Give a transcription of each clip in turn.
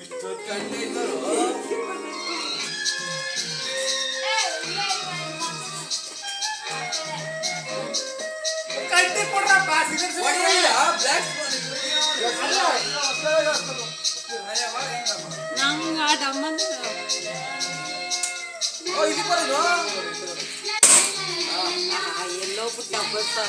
ಇಷ್ಟೊತ್ತು ಗಂಟೆ ಇದ್ದರು ಕಟ್ಟಿ ಕೊಡ್ರಪ್ಪ ಸಿಗರೇಟ್ ಬ್ಲ್ಯಾಕ್ ನಂಗೆ ಆ ಡಮ್ಮಂದು ಇದು ಬರೋದು ಎಲ್ಲೋ ಬಿಟ್ಟು ಹಬ್ಬಸ್ತಾರ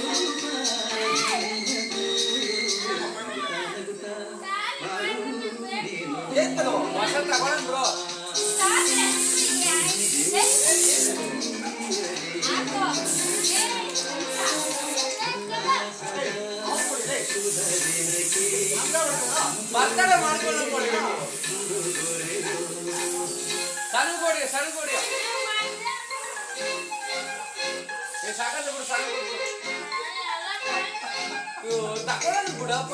ಸಣ್ಣ ಕೊಡಿ ಸಣ್ಣ ಕೊಡಿ ಏ ಸಾಕಲ್ಲ ಬಿಡು ಸಣ್ಣ ಕೊಡು ಇವು ತಗೊಳ್ಳೋಣ ಬಿಡಪ್ಪ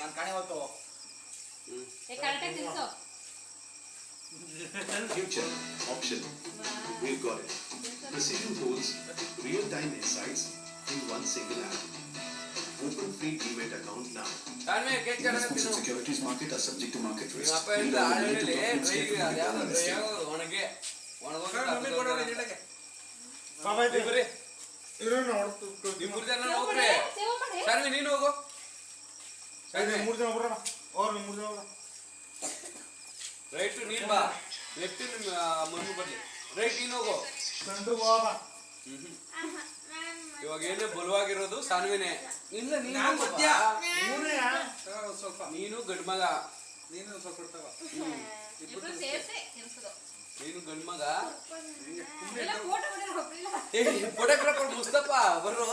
ನಾನು ಕಾಣೆ ಹೊತ್ತು future option we've got it precision holds real-time insights in one single app open free demat account now Investments and securities market are subject to market risk. Leader ಆಳಲ್ಲಿ related documents ನಿನಗೆ ಪಾಪ ಇಬ್ರಿ ಇರು ನೋಡ್ತು ಇಬ್ರು ಜನ ಹೋಗ್ರಿ ಶಾನ್ವಿ ನೀನು ಹೋಗು. ಶಾನ್ವಿ ಮೂರು ಜನ ಬರೋಣ ಅವ್ರು ಮೂರು ಜನ ಬರೋಣ ರೈಟ್ ನೀನ್ ಬಾ. ಲೆಫ್ಟ್ ನಿಮ್ಮ ಮಮ್ಮಿ ಬರ್ಲಿ. ರೈಟ್ ನೀನು ಹೋಗು. ಕಂಡು ಹೋಗ ಇವಾಗ ಏನೇ ಬಲವಾಗಿರೋದು? ಸಾನ್ವಿನೇ. ಇಲ್ಲ ನೀನು. ಸ್ವಲ್ಪ. ನೀನು ಗಡ್ಮಗ ನೀನು ಸ್ವಲ್ಪ ಕೊಡ್ತಾವ ನೀನು ಗಂಡ್ ಮಗ? ಫೋಟೋಗ್ರಾಫರ್ ಮುಸ್ತಪ್ಪ ಬರ್ರು.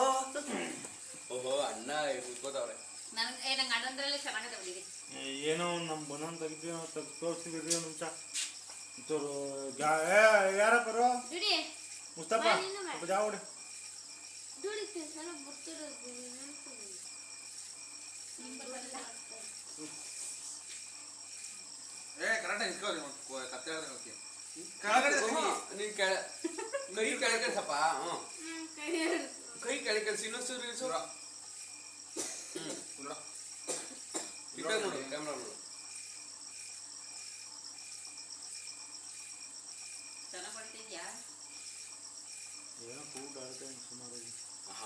ಓಹೋ ಅಣ್ಣ ಕೂತ್ಕೋತಾವ್ರೆ ನನಗೆ ಏ ನಂಗೆ ಅಣ್ಣಂದ್ರಲ್ಲೇ ಚೆನ್ನಾಗದೆ ಬಿಡಿರಿ ಏನೋ ನಮ್ಮ ಬನನ್ ತೆಗ್ದು ನಾವು ತೆಗ್ದು ತೋರಿಸಿದ್ರಿ ಒಂದು ನಿಮಿಷ ಚೂರು ಗಾ- ಏ? ದುಡಿ. ಮುಸ್ತಫಾ ಬಾ, ನೀನು ಬಾ. ಸ್ವಲ್ಪ ಜಾಗ ಹೊಡಿ. ದುಡಿ ಸಲ ಬರ್ತಿರೋದು ಏ ಕರೆಕ್ಟ್ ಇಸ್ಕೊಳ್ಳಿ ಕತ್ತೆ ಹೇಳಿದ್ರೆ ಓಕೆ ಹ್ಮ್, ನೀನ್ ಕೆಳ ಕೈ ಕೆಳಗೆ ಸ್ವಲ್ಪ ಹ್ಞೂ ಕೈ ಕೆಳಗೆ ಕಳಿಸಿ ಇನ್ನೊಂದು ಸೂರು ನೋಡ ಕ್ಯಾಮ್ರಾ ನೋಡು. ಏನೋ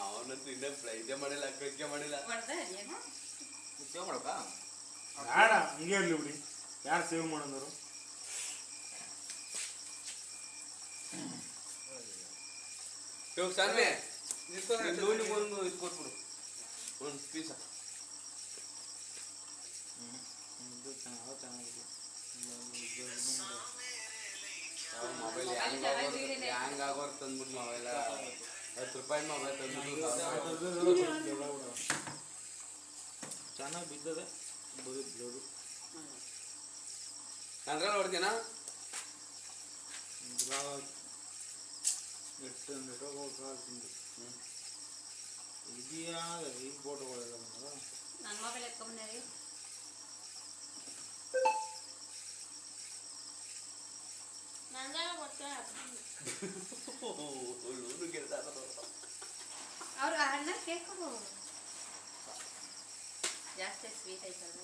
ಅವನಂತೂ ಇನ್ನೂ ಇದೇ ಮಾಡಿಲ್ಲ ಅಕ್ಕಕ್ಕೆ ಮಾಡಿಲ್ಲ. ಸೇವ್ ಬೇಡ ಹಂಗೆ ಇರ್ಲಿ ಬಿಡಿ. ಯಾರು ಸೇವ್ ಇವಾಗ ಸನ್ನೆ ಒಂದು ಇದು ಕೊಟ್ಬಿಡು ಒಂದು ಪೀಸ ಇದು ಚೆನ್ನಾಗಿ ಚೆನ್ನಾಗಿಲ್ಲ ಮೊಬೈಲ್ ಹ್ಯಾಂಗ್ ಇದೆ. ಹ್ಯಾಂಗ್ ಆಗೋರ್ ತಂದ್ಬಿಟ್ಟು ಮೊಬೈಲ ಹತ್ತು ರೂಪಾಯಿ ಮೊಬೈಲ್ ತಂದ್ಬಿಟ್ಟು ಚೆನ್ನಾಗಿ ಬಿದ್ದದೆ ಬರೀ ಬ್ಲಡು ಅದ್ರಲ್ಲಿ ಹೊಡ್ತೀನಾ ಇದೆಯಾ ಈ ಫೋಟೋಗಳೆಲ್ಲ ನನ್ನ ಮೊಬೈಲ್ ಎತ್ಕೊಂಬಂದೇರಿ ನಂದಾಗ ಗೊತ್ತಿಲ್ಲ ಲೋನು ಗೆಲ್ತಾರ ಅವ್ರು ಅಣ್ಣ ಕೇಕು ಜಾಸ್ತಿ ಸ್ವೀಟ್ ಐತಲ್ಲ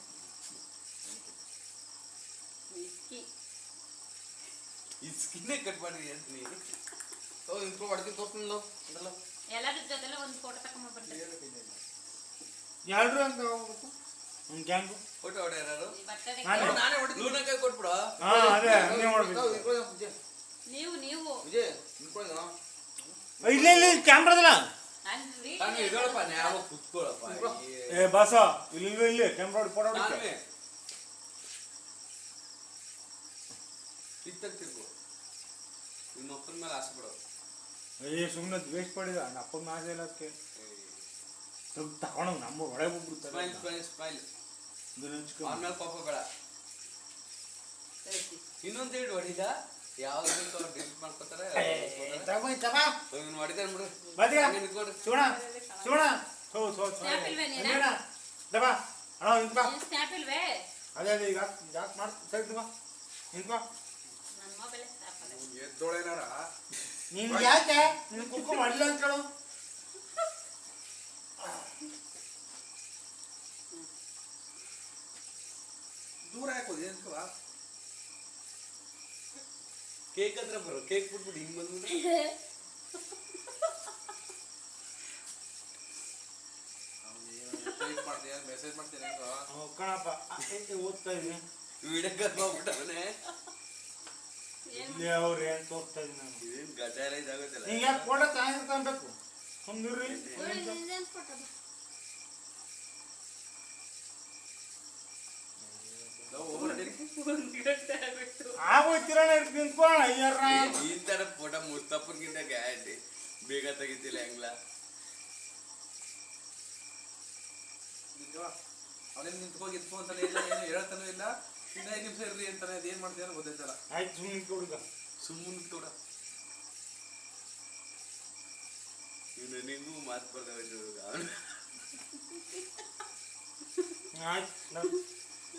ವಿಸ್ಕಿ ಇಸ್ಕಿನೇ ಕಟ್ ಮಾಡಿ ಹೇಳ್ತೀನಿ ಓ ನಿಂತ್ಕೊಂಡು ಮಾಡ್ತೀನಿ ತೋರ್ಸ್ತೀನಿ ಅದೆಲ್ಲ ಎಲ್ಲರ ಜೊತೆಲ್ಲ ಒಂದು ಫೋಟೋ ತಗೊಂಡ್ಬರ್ತಾರೆ ಯಾರು ಅಂತ ಹೋಗ್ಬೇಕು? ಒಂದು ಗ್ಯಾಂಗು ಫೋಟೋ ಹೊಡ್ಯಾರು ಬರ್ತಡೆ ನಾನೇ. ನಾನೇ ಹೊಡಿತೀನಿ. ಲೂನ ಕೈ ಕೊಟ್ಬಿಡು. ಹಾ ಅದೇ ಹಂಗೆ ಮಾಡ್ಬೇಕು. ನೀವು ನೀವು. ವಿಜಯ್ ನಿಂತ್ಕೊಳ್ಳಿ ಇಲ್ಲ ಇಲ್ಲ ಕ್ಯಾಮ್ರಾದಲ್ಲ? ನಾನು ನಾನು ಇದಳಪ್ಪ ಯಾವ ಕುತ್ಕೊಳ್ಳಪ್ಪ ಏ. ಬಾಸ ಇಲ್ಲಿ ಇಲ್ಲಿ ಕ್ಯಾಮ್ರಾ ಫೋಟೋ ತಿರ್ಗು. ನಿಮ್ಮ ಅಪ್ಪನ ಮೇಲೆ ಆಸೆ ಬಿಡು ಏ ಸುಮ್ಮನೆ ವೇಸ್ಟ್ ಪಡಿದ ನನ್ನ ಅಪ್ಪನ ಆಸೆ ಇಲ್ಲ ಅದಕ್ಕೆ. ತಗೊಂಡು ನಮ್ಮ ಒಳಗೆ ಹೋಗ್ಬಿಡ್ತಾರೆ. ಸ್ಮೈಲ್ ಸ್ಮೈಲ್ ಸ್ಮೈಲ್ ಇದನ್ನ ಹಂಚ್ಕೊ. ಅವನ ಮೇಲೆ ಕೋಪ ಬೇಡ. ಇನ್ನೊಂದು ಹೇಳಿ ಹೊಡಿದ. ಯಾವ್ದು ಅವ್ರು ಡಿಲೀಟ್ ಮಾಡ್ಕೊತಾರೆ. ಇವ್ನು ಬಿಡು. ನಿಂತ್ಕೊಡ್ರಿ. ಥೋ ಥೋ? ದಬ ಅಣ್ಣ ಸ್ನ್ಯಾಪ್ ಇಲ್ವೇ? ಅದೇ ಅದೇ. ಈಗ ಜಾಕ್ ಮಾಡಿ ಅಲ್ಲ ಎದ್ದೋಳೇನಾರ? ನೀನು ಯಾಕೆ? ನೀನು ಕುಕ್ಕೋ ಅಂತ ಹೇಳು. ದೂರ ಹಾಕೋದು ಏನ್ಕವ ಕೇಕ್ ಹತ್ರ ಬರೋ ಕೇಕ್ ಬಿಟ್ಬಿಟ್ಟು ಹಿಂಗ್ ಬಂದ್ಬಿಟ್ಟು ಟೈಪ್ ಮಾಡ್ತೀನಿ ಮೆಸೇಜ್ ಮಾಡ್ತೀನಿ ಹೆಂಗೋ ಅವ್ ಕಣಪ್ಪ ಆ, ಏ, ಏ, ಓದ್ತಾ ಇದೀನಿ. ವಿಡಿಯೋ ಕಾಲ್ ಮಾಡ್ಬಿಟ್ಟವನೆ ಇಲ್ಲಿ ಅವ್ರು ಏನ್ ತೋರಿಸ್ತಾ ಇದೀನಿ ನಾನು ಇದೇನ್ ಗಜಾಲ ಇದಾಗುತ್ತಲ್ಲ ನೀನ್ ಯಾಕೆ ಫೋಟೋ ತಗೊಂಡಿರ್ತಾನ್ಬೇಕು ಸುಮ್ನಿರ್ರಿ ಇದೇನ್ ಫೋಟೋ ನಾವು ಹೋಗ್ಬಿಡಿ ಆಗೋಯ್ತಿರೋಣ ಈ ತರ ಫೋಟೋ ಮುಸ್ತಪ್ಪನ್ಗಿಂತ ಗ್ಯಾರಂಟಿ ಬೇಗ ತೆಗಿತಿಲ್ಲ ಹೆಂಗ್ಲ? ಅವನೇನು ನಿಂತ್ಕೋಗಿ ಇತ್ತು ಅಂತಾನೆ ಇಲ್ಲ ಏನು ಹೇಳ್ತಾನೂ ಇಲ್ಲ. ಇನ್ನ ಐದು ನಿಮಿಷ ಇರ್ರಿ ಅಂತಾನೆ ಅದೇನ್ ಮಾಡ್ತೀಯ ಗೊತ್ತಾಯ್ತಲ್ಲ ಆಯ್ತು ಸುಮ್ಮನೆ ನಿಂತ್ಕೊಡುಗ ಸುಮ್ಮನೆ ಕೂಡ ಇವ್ ನನಗೂ ಮಾತು ಬರ್ತಾವೆ ಆಯ್ತು